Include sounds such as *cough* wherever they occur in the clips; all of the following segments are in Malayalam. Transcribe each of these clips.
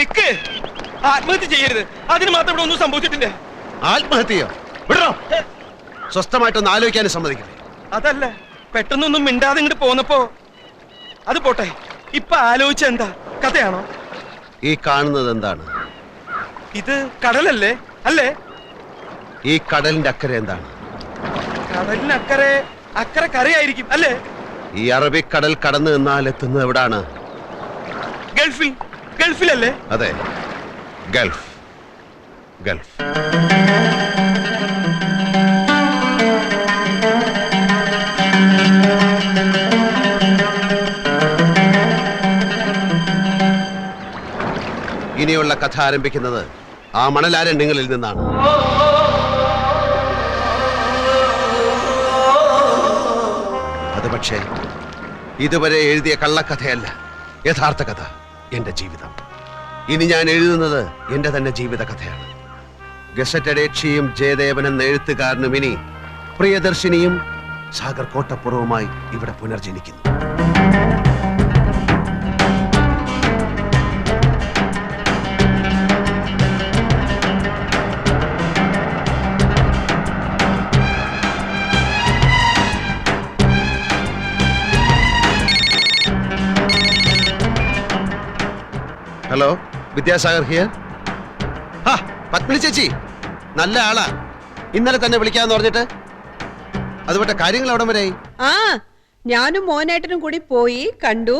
നിക്ക്. ആത്മഹത്യ ചെയ്യരുത്. അതിന് മാത്രം ഇവിടെ ഒന്നും സംഭവിച്ചിട്ടില്ല. ആത്മഹത്യയോ? വിടണോ സ്വസ്ഥമായിട്ടൊന്ന് ആലോചിക്കാനും സമ്മതിക്കില്ലേ? അതല്ല പെട്ടെന്നൊന്നും മിണ്ടാതെ ഇങ്ങോട്ട് പോന്നപ്പോ അത് പോട്ടെ. ഇപ്പൊ ആലോചിച്ച എന്താ? കഥയാണോ? ഈ കാണുന്നത് എന്താണ്? ഇത് കടലല്ലേ? അല്ലേ? ഈ കടലിന്റെ അക്കരെ എന്താണ്? കടലിനക്കരെ അക്കരെ കരയായിരിക്കും അല്ലേ? ഈ അറബിക്കടൽ കടന്നു നിന്നാൽ എത്തുന്നത് എവിടാണ്? ഗൾഫിൽ. ഗൾഫിലല്ലേ? അതെ. ഗൾഫ്. ഗൾഫ്. ഇനിയുള്ള കഥ ആരംഭിക്കുന്നത് ആ മണലാരണ്യങ്ങളിൽ നിന്നാണ്. അത് പക്ഷേ ഇതുവരെ എഴുതിയ കള്ളക്കഥയല്ല യഥാർത്ഥ കഥ. എന്റെ ജീവിതം. ഇനി ഞാൻ എഴുതുന്നത് എന്റെ തന്നെ ജീവിത കഥയാണ്. ഗസറ്റഡ് എന്ന എഴുത്തുകാരനും ഇനി പ്രിയദർശിനിയും സാഗർ കോട്ടപ്പുറവുമായി ഇവിടെ പുനർജനിക്കുന്നു. വിദ്യാസാഗർ ഹിയർ പത്മിനി ചേച്ചി. നല്ല ആളാ. ഇന്നലെ തന്നെ വിളിക്കാന്ന് പറഞ്ഞിട്ട്. അതുപോലെ കാര്യങ്ങൾ അവിടെ വരെ ആ ഞാനും മോനേട്ടനും കൂടി പോയി കണ്ടു.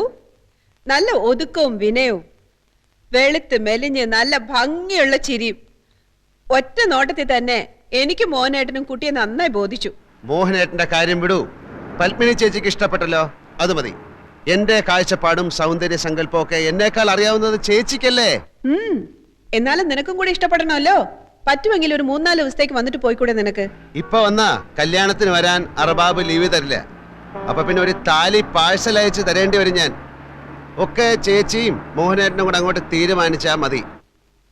നല്ല ഒതുക്കവും വിനയവും. വെളുത്ത് മെലിഞ്ഞ് നല്ല ഭംഗിയുള്ള ചിരിയും. ഒറ്റ നോട്ടത്തിൽ തന്നെ എനിക്ക് മോഹനേട്ടനും കുട്ടിയെ നന്നായി ബോധിച്ചു. മോഹനേട്ടന്റെ കാര്യം വിടൂ. പത്മിനി ചേച്ചിക്ക് ഇഷ്ടപ്പെട്ടല്ലോ. അത് മതി. എന്റെ കാഴ്ചപ്പാടും സൗന്ദര്യ സങ്കല്പവും ഒക്കെ എന്നേക്കാൾ അറിയാവുന്നത് ചേച്ചിക്കല്ലേ? ഉം. എന്നാലും നിനക്കും കൂടി ഇഷ്ടപ്പെടണമല്ലോ. പറ്റുമെങ്കിൽ ഒരു മൂന്നാൽ ദിവസത്തേക്ക് വന്നിട്ട് പോയിക്കൂടെ നിനക്ക്. ഇപ്പൊ വന്നാ കല്യാണത്തിന് വരാൻ അറബാബ് ലീവ് തരില്ല. അപ്പൊ പിന്നെ ഒരു താലി പാഴ്സൽ അയച്ച് തരേണ്ടി വരും ഞാൻ. ഒക്കെ ചേച്ചിയും മോഹനേട്ടനും കൂടെ അങ്ങോട്ട് തീരുമാനിച്ചാ മതി.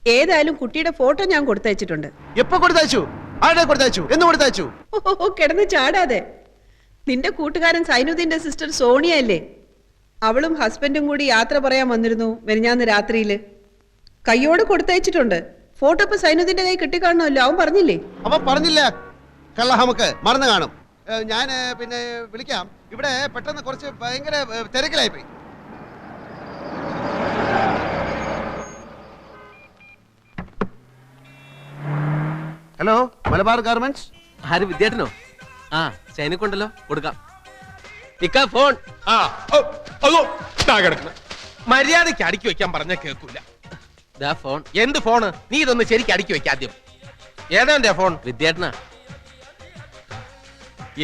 ഏതായാലും കുട്ടിയുടെ ഫോട്ടോ ഞാൻ കൊടുത്തയച്ചിട്ടുണ്ട്. എപ്പോ കൊടുത്തയച്ചു? ആരുടെ കൊടുത്തയച്ചു? എന്ന് കൊടുത്തയച്ചു? ഓ കിടന്ന് ചാടാതെ. നിന്റെ കൂട്ടുകാരൻ സൈനുദ്ദീന്റെ സിസ്റ്റർ സോണിയ അല്ലേ? അവളും ഹസ്ബൻഡും കൂടി യാത്ര പറയാൻ വന്നിരുന്നു മെനിഞ്ഞാന്ന് രാത്രിയിൽ. കയ്യോട് കൊടുത്തയച്ചിട്ടുണ്ട്. ഫോട്ടോ ഇപ്പൊ സൈനുദ്ദീന്റെ കൈ കിട്ടിക്കാണല്ലോ അവൻ പറഞ്ഞില്ലേ? അവൻ പറഞ്ഞില്ല. കള്ള നമുക്ക് മറന്നു കാണും. ഞാൻ പിന്നെ വിളിക്കാം. ഇവിടെ പെട്ടെന്ന് കുറച്ച് ഭയങ്കര തിരക്കിലായി പോയി ഹലോ മലബാർ ഗാർമെന്റ്സ്? ആര് വിദ്യാർത്ഥനോ? ആ. ചൈനക്കുണ്ടല്ലോ കൊടുക്കാം. ഇക്ക ഫോൺ. ആ ഓ, അതോ കിടക്കുന്നു. മര്യാദയ്ക്ക് അടുക്കി വെക്കാൻ പറഞ്ഞ കേൾക്കൂല ദാ ഫോൺ. എന്ത് ഫോണ് നീ ഇതൊന്ന് ശരിക്കും അടുക്കി വെക്ക ആദ്യം. ഏതാ എന്റെ ഫോൺ? വിദ്യാർത്ഥന.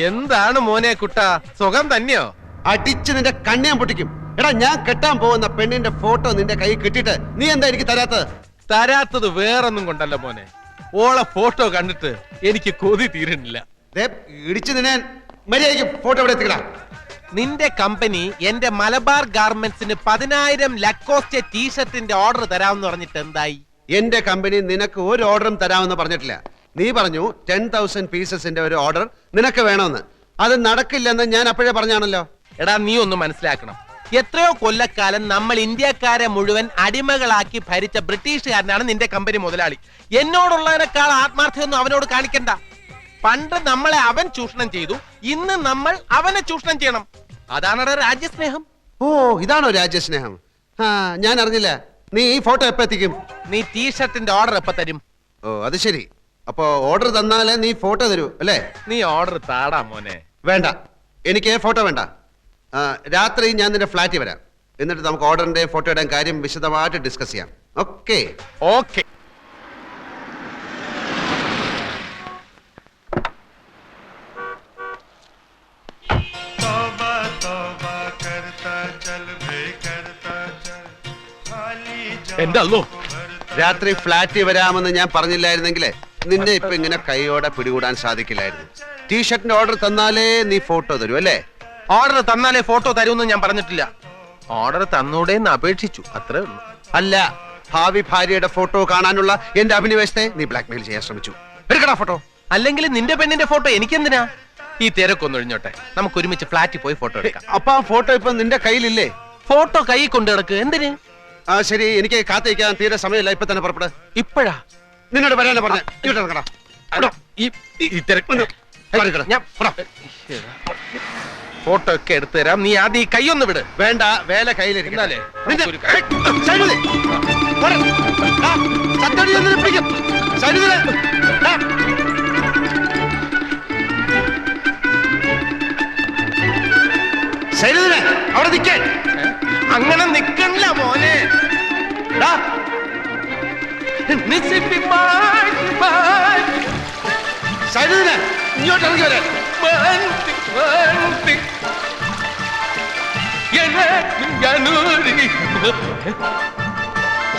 എന്താണ് മോനെ കുട്ട? സുഖം തന്നെയോ? അടിച്ച് നിന്റെ കണ്ണിയാൻ പൊട്ടിക്കും. എടാ ഞാൻ കെട്ടാൻ പോകുന്ന പെണ്ണിന്റെ ഫോട്ടോ നിന്റെ കൈ കിട്ടിട്ട് നീ എന്താ എനിക്ക് തരാത്തത്? തരാത്തത് വേറൊന്നും കൊണ്ടല്ല മോനെ. ഓളെ ഫോട്ടോ കണ്ടിട്ട് എനിക്ക് കൊതി തീരുന്നില്ല. ദേ, ഇടിച്ച് നിന്നെ മര്യാദയ്ക്ക് ഫോട്ടോ ഇവിടെ എത്തിക്കടാ. നിന്റെ കമ്പനി എന്റെ മലബാർ ഗാർമെന്റ്സിന് പതിനായിരം ലക്കോസ്റ്റ് ടീഷർട്ടിന്റെ ഓർഡർ തരാമെന്ന് പറഞ്ഞിട്ട് എന്തായി? എന്റെ കമ്പനി നിനക്ക് ഒരു ഓർഡറും തരാമെന്ന് പറഞ്ഞിട്ടില്ല. നീ പറഞ്ഞു ടെൻ തൗസൻഡ് പീസസിന്റെ ഒരു ഓർഡർ നിനക്ക് വേണമെന്ന്. അത് നടക്കില്ലെന്ന് ഞാൻ അപ്പോഴേ പറഞ്ഞാണല്ലോ. എടാ നീ ഒന്ന് മനസ്സിലാക്കണം. എത്രയോ കൊല്ലക്കാലം നമ്മൾ ഇന്ത്യക്കാരെ മുഴുവൻ അടിമകളാക്കി ഭരിച്ച ബ്രിട്ടീഷുകാരനാണ് നിന്റെ കമ്പനി മുതലാളി. എന്നോടുള്ളതിനേക്കാൾ ആത്മാർത്ഥ്യമൊന്നും അവനോട് കാണിക്കണ്ട. പണ്ട് നമ്മളെ അവൻ ചൂഷണം ചെയ്തു ഇന്ന് നമ്മൾ അവനെ ചൂഷണം ചെയ്യണം. അതാണ് രാജ്യസ്നേഹം? ഓ ഇതാണോ രാജ്യസ്നേഹം? ആ ഞാൻ അറിഞ്ഞില്ല. നീ ഈ ഫോട്ടോ എപ്പോ എത്തിക്കും? നീ ടീഷർട്ടിന്റെ ഓർഡർ എപ്പ തരും? ഓ അത് ശരി. അപ്പോ ഓർഡർ തന്നാലേ നീ ഫോട്ടോ തരൂ അല്ലേ? നീ ഓർഡർ താടാ മോനെ. വേണ്ട. എനിക്ക് ഫോട്ടോ വേണ്ട. ആ, രാത്രി ഞാൻ നിന്റെ ഫ്ലാറ്റിൽ വരാം. എന്നിട്ട് നമുക്ക് ഓർഡറിന്റെ ഫോട്ടോയുടെ കാര്യം വിശദമായിട്ട് ഡിസ്കസ് ചെയ്യാം. ഓക്കെ. ഓക്കെ. എന്റെ അല്ലോ രാത്രി ഫ്ലാറ്റിൽ വരാമെന്ന് ഞാൻ പറഞ്ഞില്ലായിരുന്നെങ്കിലേ നിന്നെ ഇപ്പൊ ഇങ്ങനെ കൈയോടെ പിടികൂടാൻ സാധിക്കില്ലായിരുന്നു. ടീഷർട്ടിന്റെ ഓർഡർ തന്നാലേ നീ ഫോട്ടോ തരൂ അല്ലേ? ഓർഡർ തന്നാലേ ഫോട്ടോ തരുമെന്ന് ഞാൻ പറഞ്ഞിട്ടില്ല. ഓർഡർ തന്നൂടേന്ന് അപേക്ഷിച്ചു അത്രേ ഉള്ളൂ. അല്ല ഭാവി ഭാര്യയുടെ ഫോട്ടോ കാണാനുള്ള എന്റെ അഭിനിവേശത്തെ നീ ബ്ലാക്ക്മെയിൽ ചെയ്യാൻ ശ്രമിച്ചു. എടുക്കടാ ഫോട്ടോ അല്ലെങ്കിൽ നിന്റെ പെണ്ണിന്റെ ഫോട്ടോ എനിക്കെന്തിനാ? ഈ തിരക്കൊന്നും ഒഴിഞ്ഞോട്ടെ. നമുക്ക് ഒരുമിച്ച് ഫ്ലാറ്റിൽ പോയി ഫോട്ടോ എടുക്കാം. അപ്പൊ ആ ഫോട്ടോ ഇപ്പൊ നിന്റെ കയ്യിലില്ലേ? ഫോട്ടോ കൈ കൊണ്ടു കിടക്കുക എന്തിന്? ആ ശരി. എനിക്ക് കാത്തിരിക്കാൻ തീരെ സമയമില്ല. ഇപ്പൊ തന്നെ പുറപ്പെട്. ഇപ്പോഴാ? നിന്നോട് വരാനാ പറഞ്ഞ. ഇറങ്ങടാ ഫോട്ടോ ഒക്കെ എടുത്തു തരാം. നീ ആദ്യം ഈ കൈയൊന്ന് വിട്. വേണ്ട വേല കയ്യിലിരിക്കും എന്നാലേ, നിന്റെ- നമുക്കൊരു കാര്യം. ഏയ്, സൈനുദേ, പോരെ. ആ, സത്തടി ചെന്ന് പിടിക്കും. സൈനുദേ, ആ. അവിടെ നിൽക്കാൻ അങ്ങനെ നിക്കണില്ല മോനെ. സൈനുദേ, ഇങ്ങോട്ട് ഇറങ്ങി വരാൻ.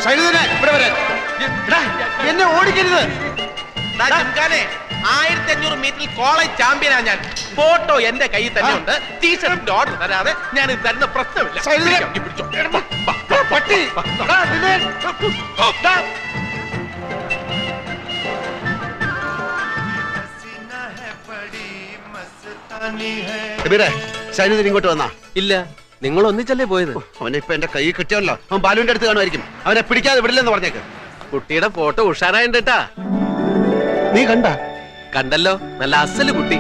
സൈനുദേ, ഇവിടെ വരാൻ എന്നെ ഓടിക്കരുത്. ആയിരത്തി അഞ്ഞൂറ് മീറ്ററിൽ കോളേജ് ചാമ്പ്യനാ ഞാൻ. ഫോട്ടോ എന്റെ കയ്യിൽ തന്നെ ഉണ്ട്. ടീഷർട്ടിന്റെ ഓർഡർ തരാതെ ഞാൻ ഇത് തരുന്ന പ്രശ്നമില്ല. ഇങ്ങോട്ട് വന്നാ. ഇല്ല നിങ്ങൾ ഒന്നിച്ചല്ലേ പോയത്? അവനെ ഇപ്പൊ എന്റെ കൈ കിട്ടിയല്ലോ. അവൻ ബാലുവിന്റെ അടുത്ത് കാണുമായിരിക്കും. അവനെ പിടിക്കാതെ വിടില്ലെന്ന് പറഞ്ഞേക്ക്. കുട്ടിയുടെ ഫോട്ടോ ഉഷാറായിട്ടാ നീ കണ്ട? കണ്ടല്ലോ? നല്ല അസൽ കുട്ടി.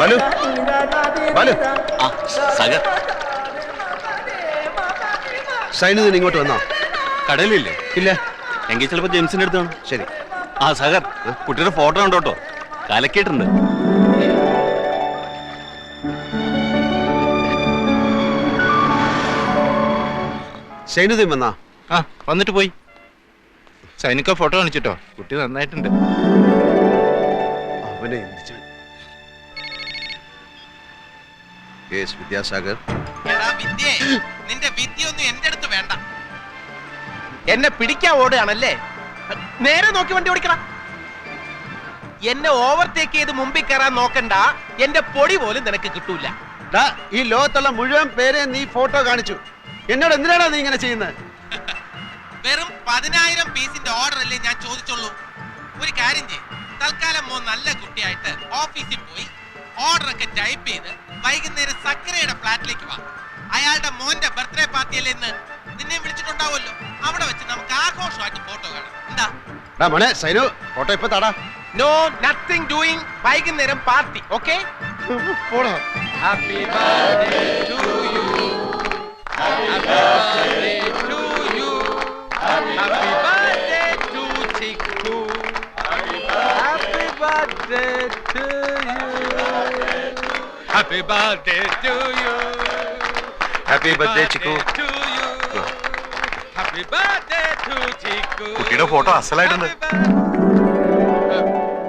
ബാലു ബാലു സഗർ ഇങ്ങോട്ട് വന്നോ? കടലില്ലേ ഇല്ല. എങ്കിൽ ചിലപ്പോ ജെയിംസിന്റെ അടുത്താണ് ശരി. ആ സഗർ കുട്ടിയുടെ ഫോട്ടോ ഉണ്ടോട്ടോ കലക്കിയിട്ടുണ്ട്. സൈനുദ്ദീൻ വന്നാ? ആ വന്നിട്ട് പോയി. സൈനിക ഫോട്ടോ കാണിച്ചിട്ടോ? കുട്ടി നന്നായിട്ടുണ്ട്. അവനെ എന്ത് ചെയ്യും? കേസ് വിദ്യാസാഗർ എടാ വിദ്യേ, നിന്റെ വിദ്യയൊന്നും എന്റെ അടുത്ത് വേണ്ട. എന്നെ പിടിക്കാൻ ഓടുകയാണല്ലേ? നേരെ നോക്കി വണ്ടി ഓടിക്കണം എന്നെ ഓവർടേക്ക് ചെയ്ത് മുമ്പിൽ കയറാൻ നോക്കണ്ട. എന്റെ പൊടി പോലും നിനക്ക് കിട്ടൂല. ഡാ, ഈ ലോകത്തുള്ള മുഴുവൻ പേരെ നീ ഫോട്ടോ കാണിച്ചു. എന്നോട് എന്തിനാടാ നീ ഇങ്ങനെ ചെയ്യുന്നത്? വെറും പതിനായിരം പീസിന്റെ ഓർഡർ അല്ലേ ഞാൻ ചോദിച്ചുള്ളൂ. ഒരു കാര്യം ചെയ്യും. തൽക്കാലം മോ നല്ല കുട്ടിയായിട്ട് ഓഫീസിൽ പോയി ഓർഡർ ഒക്കെ ടൈപ്പ് ചെയ്ത് വൈകുന്നേരം സക്കരയുടെ ഫ്ലാറ്റിലേക്ക് വാ. അയാളുടെ മോന്റെ ബർത്ത്ഡേ പാർട്ടി അല്ലേ ഇന്ന്? നിന്നെ വിളിച്ചിട്ടുണ്ടാവുമല്ലോ. അവിടെ വെച്ച് നമുക്ക് ആഘോഷമായിട്ട് ഫോട്ടോ കാണാം. എന്താ? മോനെ സൈനു ഫോട്ടോ ഇപ്പൊ താടാ. നോ നത്തിങ് ഡൂയിങ് വൈകുന്നേരം പാർട്ടി ഓക്കെ പോടാ happy birthday to you happy birthday to you. Happy birthday, to Happy birthday to you. Happy birthday to to you happy to you. Happy birthday to Chikku കുട്ടിയുടെ ഫോട്ടോ അസലായിട്ടുണ്ട്.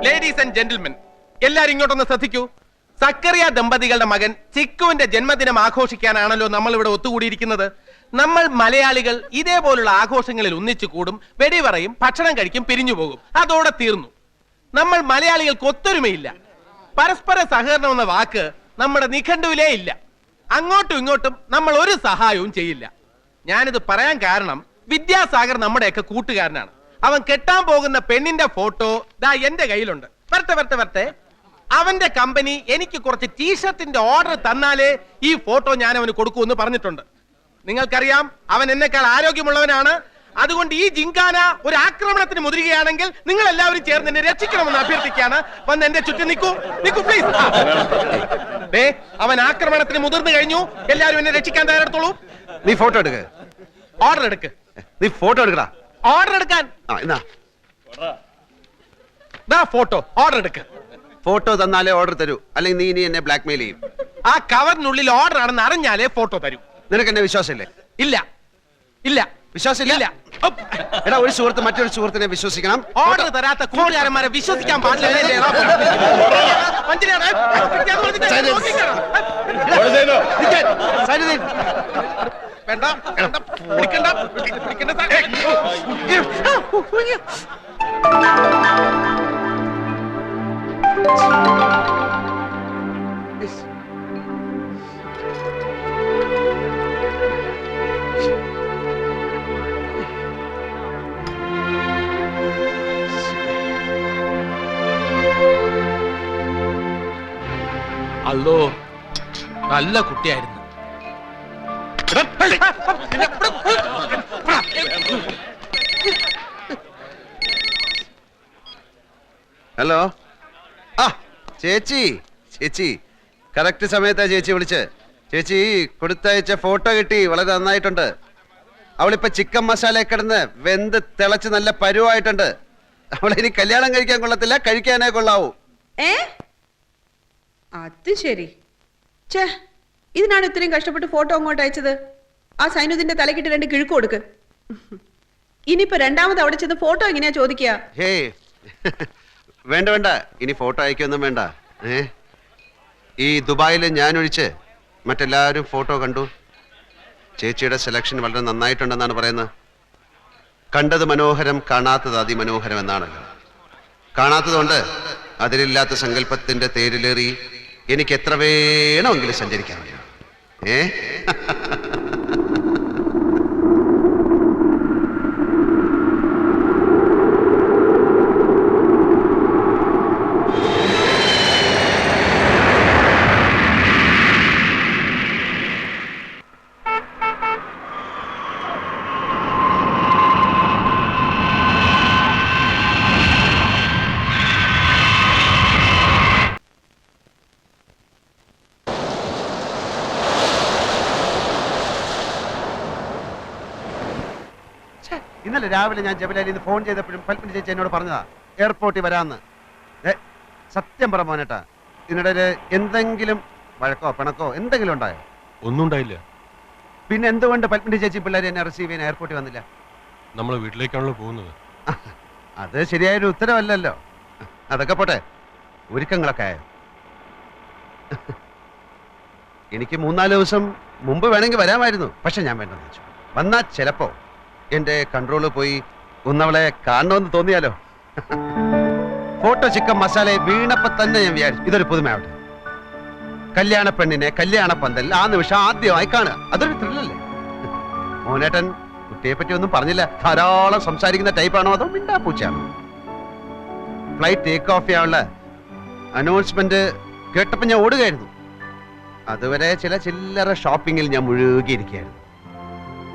ലേഡീസ് ആൻഡ് ജെന്റിൽമെൻ എല്ലാരും ഇങ്ങോട്ടൊന്ന് ശ്രദ്ധിക്കൂ സക്കറിയ ദമ്പതികളുടെ മകൻ ചിക്കുവിന്റെ ജന്മദിനം ആഘോഷിക്കാനാണല്ലോ നമ്മൾ ഇവിടെ ഒത്തുകൂടിയിരിക്കുന്നത്. നമ്മൾ മലയാളികൾ ഇതേപോലുള്ള ആഘോഷങ്ങളിൽ ഒന്നിച്ചു കൂടും വെടിവറയും ഭക്ഷണം കഴിക്കും പിരിഞ്ഞു പോകും. അതോടെ തീർന്നു. നമ്മൾ മലയാളികൾക്ക് ഒത്തൊരുമയില്ല. പരസ്പര സഹകരണം എന്ന വാക്ക് നമ്മുടെ നിഘണ്ടുവിലേ ഇല്ല. അങ്ങോട്ടും ഇങ്ങോട്ടും നമ്മൾ ഒരു സഹായവും ചെയ്യില്ല. ഞാനിത് പറയാൻ കാരണം വിദ്യാസാഗർ നമ്മുടെയൊക്കെ കൂട്ടുകാരനാണ്. അവൻ കെട്ടാൻ പോകുന്ന പെണ്ണിന്റെ ഫോട്ടോ ദാ എന്റെ കയ്യിലുണ്ട്. വരട്ടെ വരട്ടെ വരട്ടെ. അവന്റെ കമ്പനി എനിക്ക് കുറച്ച് ടീഷർട്ടിന്റെ ഓർഡർ തന്നാലേ ഈ ഫോട്ടോ ഞാൻ അവന് കൊടുക്കുമെന്ന് പറഞ്ഞിട്ടുണ്ട്. നിങ്ങൾക്കറിയാം അവൻ എന്നെക്കാൾ ആരോഗ്യമുള്ളവനാണ്. അതുകൊണ്ട് ഈ ജിങ്കാന ഒരു ആക്രമണത്തിന് മുതിരുകയാണെങ്കിൽ നിങ്ങൾ എല്ലാവരും ചേർന്ന് എന്നെ രക്ഷിക്കണമെന്ന് അഭ്യർത്ഥിക്കുകയാണ്. വന്ന് എന്റെ ചുറ്റും നിൽക്കൂ. നിൽക്കൂ പ്ലീസ് ഡേ അവൻ ആക്രമണത്തിന് മുതിർന്നു കഴിഞ്ഞു. എല്ലാവരും എന്നെ രക്ഷിക്കാൻ തയ്യാറെടുത്തോളൂ. നീ ഫോട്ടോ എടുക്ക. ഓർഡർ എടുക്ക്. നീ ഫോട്ടോ എടുക്കടാ. ഓർഡർ എടുക്കാൻ. ഫോട്ടോ ഓർഡർ എടുക്ക്. ഫോട്ടോ തന്നാലേ ഓർഡർ തരൂ. അല്ലെങ്കിൽ നീ ഇനി എന്നെ ബ്ലാക്ക്മെയിൽ ചെയ്യും. ആ കവറിനുള്ളിൽ ഓർഡർ ആണെന്ന് അറിഞ്ഞാലേ ഫോട്ടോ തരൂ. നിനക്ക് എന്നെ വിശ്വാസമില്ലേ? ഇല്ല. ഇല്ല. വിശ്വാസമില്ല? ഇല്ല. എടാ ഒരു സുഹൃത്ത് മറ്റൊരു സുഹൃത്തിനെ വിശ്വസിക്കണം. ഓർഡർ തരാത്ത കൂട്ടുകാരന്മാരെ വിശ്വസിക്കാൻ പാടില്ല. നിൽക്കാൻ. സൈനുദ്ദീൻ. വേണ്ട വേണ്ട, പിടിക്കണ്ട. പിടിക്കണ്ട സാർ. അല്ലോ നല്ല കുട്ടിയായിരുന്നു. ഹലോ. ആ ചേച്ചി ചേച്ചി. കറക്റ്റ് സമയത്താ ചേച്ചി വിളിച്ച്. ചേച്ചി കൊടുത്തയച്ച ഫോട്ടോ കിട്ടി വളരെ നന്നായിട്ടുണ്ട്. അവളിപ്പോ ചിക്കൻ മസാല കിടന്ന് വെന്ത് തിളച്ച് നല്ല പരുവായിട്ടുണ്ട്. അവളിനി കല്യാണം കഴിക്കാൻ കൊള്ളത്തില്ല കഴിക്കാനേ കൊള്ളാവൂ. ഏ? അത് ശരി. ചേ ഇതിനാണ് ഇത്രയും കഷ്ടപ്പെട്ട് ഫോട്ടോ അങ്ങോട്ട് അയച്ചത്. ആ സൈനുദിന്റെ തലക്കിട്ട് രണ്ട് കിഴക്ക് കൊടുക്ക്. ഇനിയിപ്പോ രണ്ടാമത് അവിടെ ചെന്ന് ഫോട്ടോ എങ്ങനെയാ ചോദിക്കുക? ഹേ വേണ്ട വേണ്ട. ഇനി ഫോട്ടോ അയക്കൊന്നും വേണ്ട. ഏ? ഈ ദുബായിൽ ഞാൻ ഒഴിച്ച് മറ്റെല്ലാവരും ഫോട്ടോ കണ്ടു. ചേച്ചിയുടെ സെലക്ഷൻ വളരെ നന്നായിട്ടുണ്ടെന്നാണ് പറയുന്നത്. കണ്ടത് മനോഹരം കാണാത്തത് അതിമനോഹരം എന്നാണല്ലോ. കാണാത്തതുകൊണ്ട് അതിലില്ലാത്ത സങ്കല്പത്തിന്റെ തേരിലേറി എനിക്ക് എത്ര വേണമെങ്കിലും സഞ്ചരിക്കാൻ ഏ? *laughs* ഇന്നലെ രാവിലെ ഞാൻ ജബലാലിൽ നിന്ന് ഫോൺ ചെയ്തപ്പോഴും പൽപ്പിന് ചേച്ചി എന്നോട് പറഞ്ഞതാ എയർപോർട്ടിൽ വരാന്ന്. ഏ സത്യം പറ മോനേട്ടാ ഇതിനിടയിൽ എന്തെങ്കിലും വഴക്കോ പിണക്കോ എന്തെങ്കിലും ഉണ്ടായോ? ഒന്നും ഉണ്ടായില്ല. പിന്നെ എന്തുകൊണ്ട് പൽപ്പിന്റെ ചേച്ചി പിള്ളേർ എന്നെ റിസീവ് ചെയ്യാൻ എയർപോർട്ടിൽ വന്നില്ല? നമ്മൾ വീട്ടിലേക്കാണല്ലോ പോകുന്നത്. അത് ശരിയായൊരു ഉത്തരവല്ലല്ലോ. അതൊക്കെ പോട്ടെ ഒരുക്കങ്ങളൊക്കെ ആയോ? എനിക്ക് മൂന്നാൽ ദിവസം മുമ്പ് വേണമെങ്കിൽ വരാമായിരുന്നു പക്ഷെ ഞാൻ വേണ്ടെന്ന് വെച്ചു. വന്നാൽ ചിലപ്പോ എന്റെ കൺട്രോൾ പോയി ഒന്നവളെ കാണണമെന്ന് തോന്നിയാലോ? ഫോട്ടോ ചിക്കൻ മസാല വീണപ്പോ തന്നെ ഞാൻ വിചാരിച്ചു. ഇതൊരു പുതുമയാവട്ടെ. കല്യാണ പെണ്ണിനെ കല്യാണ പന്തൽ ആ നിമിഷം ആദ്യമായി കാണുക. അതൊരു ത്രില്ലല്ലേ മോനേട്ടൻ കുട്ടിയെ പറ്റി ഒന്നും പറഞ്ഞില്ല. ധാരാളം സംസാരിക്കുന്ന ടൈപ്പാണോ അതോ മിണ്ടാ പൂച്ചയാണോ? ഫ്ലൈറ്റ് ടേക്ക് ഓഫ് ചെയ്യാനുള്ള അനൗൺസ്മെന്റ് കേട്ടപ്പോൾ ഞാൻ ഓടുകയായിരുന്നു. അതുവരെ ചില ചില്ലറ ഷോപ്പിങ്ങിൽ ഞാൻ മുഴുകിയിരിക്കുകയായിരുന്നു.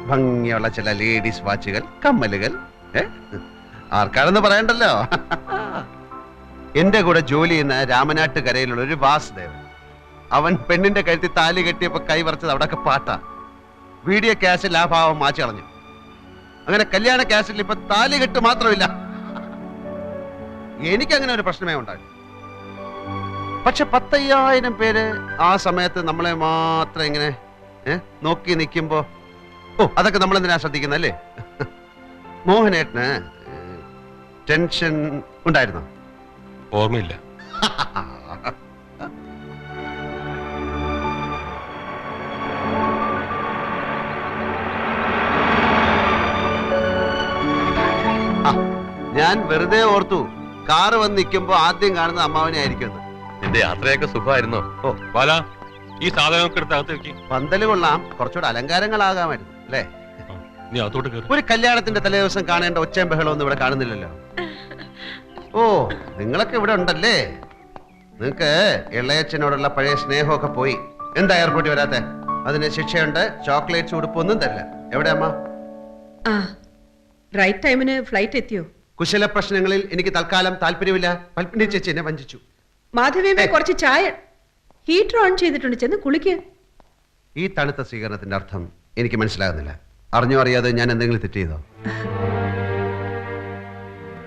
ഭംഗിയുള്ള ചില ലേഡീസ് വാച്ചുകൾ കമ്മലുകൾ? ആർക്കാണെന്ന് പറയണ്ടല്ലോ. എന്റെ കൂടെ ജോലി ചെയ്യുന്ന രാമനാട്ട് കരയിലുള്ള ഒരു വാസുദേവൻ. അവൻ പെണ്ണിന്റെ കഴുത്തിൽ താലി കെട്ടിയപ്പോ കൈ വറച്ചത് അവിടെയൊക്കെ പാട്ടാ. വീഡിയോ ക്യാഷിൽ ആ ഭാവം മാറ്റി കളഞ്ഞു. അങ്ങനെ കല്യാണ ക്യാഷിൽ ഇപ്പൊ താലി കെട്ട് മാത്രമില്ല. എനിക്കങ്ങനെ ഒരു പ്രശ്നമേ ഉണ്ടായി പക്ഷെ പത്തയ്യായിരം പേര് ആ സമയത്ത് നമ്മളെ മാത്രം ഇങ്ങനെ നോക്കി നിൽക്കുമ്പോ ഓ അതൊക്കെ നമ്മൾ എന്തിനാ ശ്രദ്ധിക്കുന്നല്ലേ മോഹനേട്ടന് ടെൻഷൻ ഉണ്ടായിരുന്നോ? ഓർമ്മയില്ല. ഞാൻ വെറുതെ ഓർത്തു കാറ് വന്ന് നിൽക്കുമ്പോ ആദ്യം കാണുന്ന അമ്മാവനെ ആയിരിക്കും നിന്റെ യാത്രയൊക്കെ സുഖമായിരുന്നോ? ഓ. ബാല ഈ സാധനമൊക്കെ എടുത്ത് അകത്ത് വെക്കി. പന്തൽ കൊള്ളാം കുറച്ചുകൂടെ അലങ്കാരങ്ങളാകാമായിരുന്നു. അല്ലേ? നീ അതോട്ട് കയറി ഒരു കല്യാണത്തിന്റെ തലേദിവസം കാണേണ്ട ഒച്ചയും ബഹളമൊന്നും ഇവിടെ കാണുന്നില്ലല്ലോ. ഓ നിങ്ങളൊക്കെ ഇവിടെ ഉണ്ടല്ലേ? നിങ്ങക്ക് ഇളയച്ചനോടുള്ള പഴയ സ്നേഹമൊക്കെ പോയി. എന്താ എയർപോർട്ടിൽ വരാത്തെ? അതിന് ശിക്ഷയുണ്ട് ചോക്ലേറ്റ്സ് ഉടുപ്പൊന്നും തരില്ല. എവിടെ അമ്മ? ആ റൈറ്റ് ടൈമിന് ഫ്ലൈറ്റ് എത്തിയോ? കുശല പ്രശ്നങ്ങളിൽ എനിക്ക് തൽക്കാലം താല്പര്യമില്ല. പൽപ്പിനി ചേച്ചി എന്നെ വഞ്ചിച്ചു. മാധവിയമ്മ ഏയ്. കുറച്ച് ചായ. ഹീറ്റർ ഓൺ ചെയ്തിട്ടുണ്ട്. ചെന്ന് കുളിക്ക്. ഈ തണുത്ത സ്വീകരണത്തിന്റെ അർത്ഥം എനിക്ക് മനസ്സിലാകുന്നില്ല. അറിഞ്ഞോ അറിയാതെ ഞാൻ എന്തെങ്കിലും തെറ്റ് ചെയ്തോ?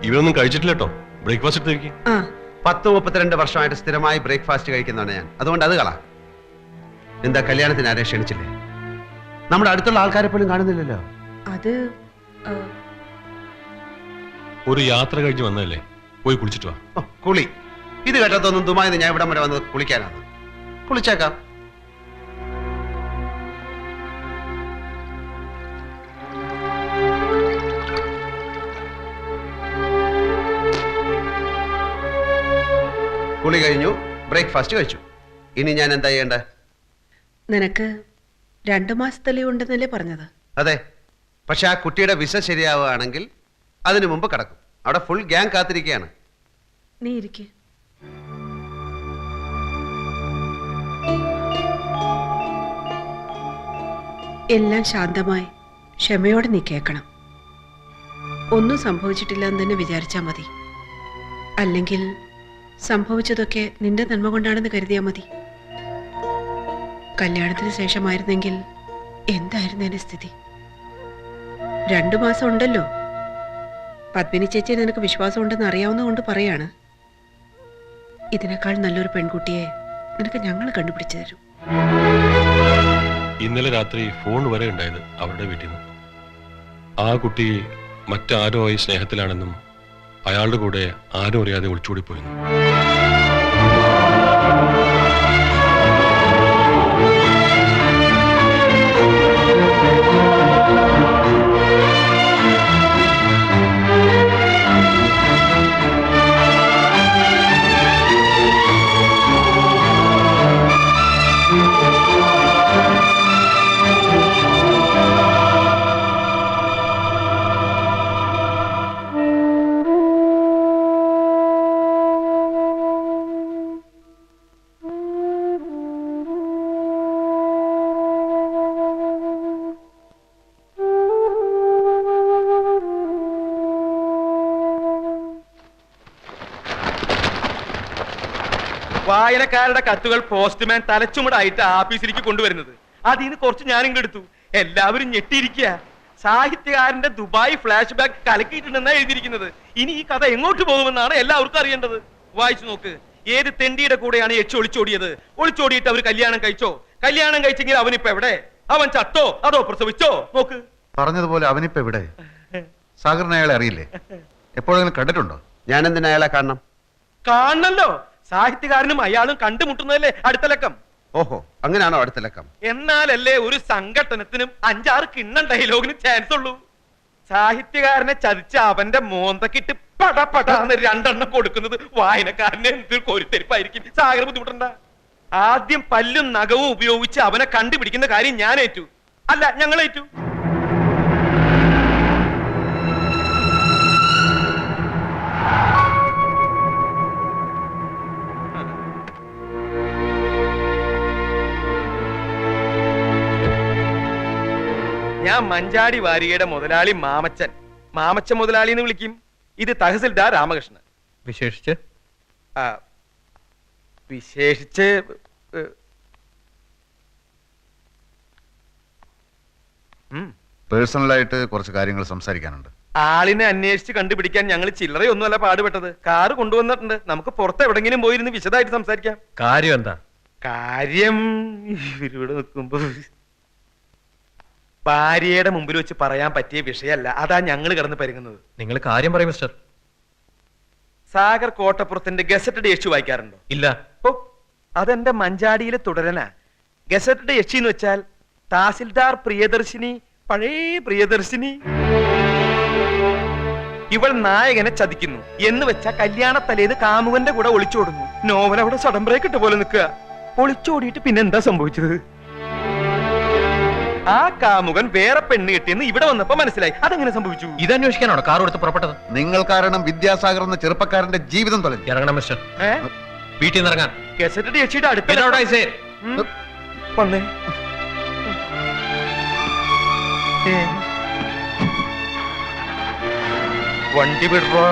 ഇവരൊന്നും കഴിച്ചിട്ടില്ല കേട്ടോ ബ്രേക്ക്ഫാസ്റ്റ് എടുത്ത് പത്ത് മുപ്പത്തിരണ്ട് വർഷമായിട്ട് സ്ഥിരമായി ബ്രേക്ക്ഫാസ്റ്റ് കഴിക്കുന്നതാണ് ഞാൻ. അതുകൊണ്ട് അത് കള. എന്താ കല്യാണത്തിന് ആരെ ക്ഷണിച്ചില്ലേ? നമ്മുടെ അടുത്തുള്ള ആൾക്കാരെ പോലും കാണുന്നില്ലല്ലോ. അത് ഒരു യാത്ര കഴിഞ്ഞ് വന്നതല്ലേ? പോയി കുളിച്ചിട്ട് വാ. ഓ, കുളി. ഇത് കേട്ടതൊന്നും ദുമായത് ഞാൻ ഇവിടം വരെ വന്നത് കുളിക്കാനാണ്. കുളിച്ചേക്കാം. കുളി കഴിഞ്ഞു ബ്രേക്ക്ഫാസ്റ്റ് കഴിച്ചു. ഇനി ഞാൻ എന്താ ചെയ്യേണ്ട? നിനക്ക് രണ്ടു മാസത്തെ ഉണ്ടെന്നല്ലേ പറഞ്ഞത്? അതെ. പക്ഷെ ആ കുട്ടിയുടെ വിസ ശരിയാവുകയാണെങ്കിൽ അതിനു മുമ്പ് കടക്കും. അവിടെ ഫുൾ ഗ്യാങ് കാത്തിരിക്കുകയാണ്. നീ ഇരിക്കേ. എല്ലാം ശാന്തമായി. ക്ഷമയോടെ നീ കേൾക്കണം. ഒന്നും സംഭവിച്ചിട്ടില്ല എന്ന് തന്നെ വിചാരിച്ചാൽ മതി. അല്ലെങ്കിൽ സംഭവിച്ചതൊക്കെ നിന്റെ നന്മ കൊണ്ടാണെന്ന് കരുതിയാൽ മതി. കല്യാണത്തിന് ശേഷമായിരുന്നെങ്കിൽ എന്തായിരുന്നു എന്റെ സ്ഥിതി? രണ്ടു മാസം ഉണ്ടല്ലോ. പത്മിനി ചേച്ചി നിനക്ക് വിശ്വാസം ഉണ്ടെന്ന് അറിയാവുന്ന കൊണ്ട് പറയാണ്. ഇതിനേക്കാൾ നല്ലൊരു പെൺകുട്ടിയെ നിനക്ക് ഞങ്ങൾ കണ്ടുപിടിച്ചു തരും. ഇന്നലെ രാത്രി ഫോൺ വരെ ഉണ്ടായത് അവരുടെ വീട്ടിൽ നിന്ന്. ആ കുട്ടി മറ്റാരോ ആയി സ്നേഹത്തിലാണെന്നും അയാളുടെ കൂടെ ആരും അറിയാതെ ഒളിച്ചോടിപ്പോയെന്നും. വായനക്കാരുടെ കത്തുകൾ പോസ്റ്റ്മാൻ തലച്ചുമടായിട്ട് ആഫീസിലേക്ക് കൊണ്ടുവരുന്നത്. അതിൽ നിന്ന് കുറച്ച് ഞാനിങ്ങോട്ട് എടുത്തു. എല്ലാവരും ഞെട്ടിയിരിക്കുക സാഹിത്യകാരന്റെ ദുബായ് ഫ്ലാഷ് ബാക്ക് കലക്കിയിട്ടുണ്ടെന്നാണ് എഴുതിയിരിക്കുന്നത്. ഇനി ഈ കഥ എങ്ങോട്ട് പോകുമെന്നാണ് എല്ലാവർക്കും അറിയേണ്ടത്. വായിച്ചു നോക്ക്. ഏത് തെണ്ടിയുടെ കൂടെയാണ് യക്ഷ ഒളിച്ചോടിയത്? ഒളിച്ചോടിയിട്ട് അവർ കല്യാണം കഴിച്ചോ? കല്യാണം കഴിച്ചെങ്കിൽ അവനിപ്പോ എവിടെ? അവൻ ചത്തോ? അതോ പ്രസവിച്ചോ? നോക്ക്. പറഞ്ഞതുപോലെ അവനിപ്പോ എവിടെ? സാഗറിന് അയാളെ അറിയില്ലേ? എപ്പോഴെങ്കിലും കണ്ടിട്ടുണ്ടോ? ഞാൻ എന്തിനാ അയാളെ കാണണം? കാണണല്ലോ. സാഹിത്യകാരനും അയാളും കണ്ടുമുട്ടുന്നതല്ലേ അടുത്ത ലക്കം? ഓഹോ അങ്ങനെയാണോ അടുത്ത ലക്കം? എന്നാലല്ലേ ഒരു സംഘടനത്തിനും അഞ്ചാറ് കിണ്ണം ഡയലോഗിന് ചാൻസ് ഉള്ളൂ. സാഹിത്യകാരനെ ചതിച്ച അവന്റെ മോന്തക്കിട്ട് പട പടാന്ന് രണ്ടെണ്ണം കൊടുക്കുന്നത് വായനക്കാരനെ എന്തൊരു കോരിത്തെരിപ്പായിരിക്കും? സാഗര ബുദ്ധിമുട്ടണ്ട. ആദ്യം പല്ലും നഖവും ഉപയോഗിച്ച് അവനെ കണ്ടുപിടിക്കുന്ന കാര്യം ഞാൻ ഏറ്റു അല്ല ഞങ്ങൾ ഏറ്റു ഞാൻ മഞ്ചാടി വാരികയുടെ മുതലാളി മാമച്ചൻ. മാമച്ചൻ മുതലാളി എന്ന് വിളിക്കും. ഇത് തഹസിൽദാർ രാമകൃഷ്ണൻ. വിശേഷിച്ച്? ആ, വിശേഷിച്ച് ഉം. പേഴ്സണലായിട്ട് കുറച്ച് കാര്യങ്ങൾ സംസാരിക്കാനുണ്ട്. ആളിനെ അന്വേഷിച്ച് കണ്ടുപിടിക്കാൻ ഞങ്ങൾ ചില്ലറയൊന്നുമല്ല പാടുപെട്ടത്. കാറ് കൊണ്ടുവന്നിട്ടുണ്ട്. നമുക്ക് പുറത്ത് എവിടെങ്കിലും പോയിരുന്ന് വിശദമായിട്ട് സംസാരിക്കാം. കാര്യം എന്താ? കാര്യം ഇവരിവിടെ നിൽക്കുമ്പോ ഭാര്യയുടെ മുമ്പിൽ വെച്ച് പറയാൻ പറ്റിയ വിഷയമല്ല. അതാ ഞങ്ങൾ കിടന്ന് പരുങ്ങുന്നത്. നിങ്ങൾ കാര്യം പറയും മിസ്റ്റർ. സാഗർ കോട്ടപ്പുറത്തിന്റെ ഗസറ്റഡ് യക്ഷു വായിക്കാറുണ്ടോ? ഇല്ല. ഓ അതെന്റെ മഞ്ചാടിയിലെ തുടരനാ. ഗസറ്റഡ് യക്ഷി എന്ന് വെച്ചാൽ തഹസിൽദാർ പ്രിയദർശിനി പഴയ പ്രിയദർശിനി. ഇവൾ നായകനെ ചതിക്കുന്നു. എന്ന് വെച്ച കല്യാണത്തലേന്ന് കാമുകന്റെ കൂടെ ഒളിച്ചോടുന്നു. നോവൽ അവിടെ സടംബ്രേക്കിട്ട് പോലെ നിൽക്കുക. ഒളിച്ചോടിയിട്ട് പിന്നെന്താ സംഭവിച്ചത്? ആ കാമുകൻ വേറെ പെണ്ണ് കിട്ടിയെന്ന് ഇവിടെ വന്നപ്പോ മനസ്സിലായി. അതെങ്ങനെ സംഭവിച്ചു? ഇത് അന്വേഷിക്കാനാണോ കാർ എടുത്ത് പുറപ്പെട്ടത്? നിങ്ങൾ കാരണം വിദ്യാസാഗർ എന്ന ചെറുപ്പക്കാരന്റെ ജീവിതം തൊലഞ്ഞു ഇറങ്ങണം മിസ്റ്റർ. വീട്ടിൽ നിന്ന് ഇറങ്ങാൻ ഗസറ്റഡ് അടുത്ത. വന്നേ. വണ്ടി വിടുവാ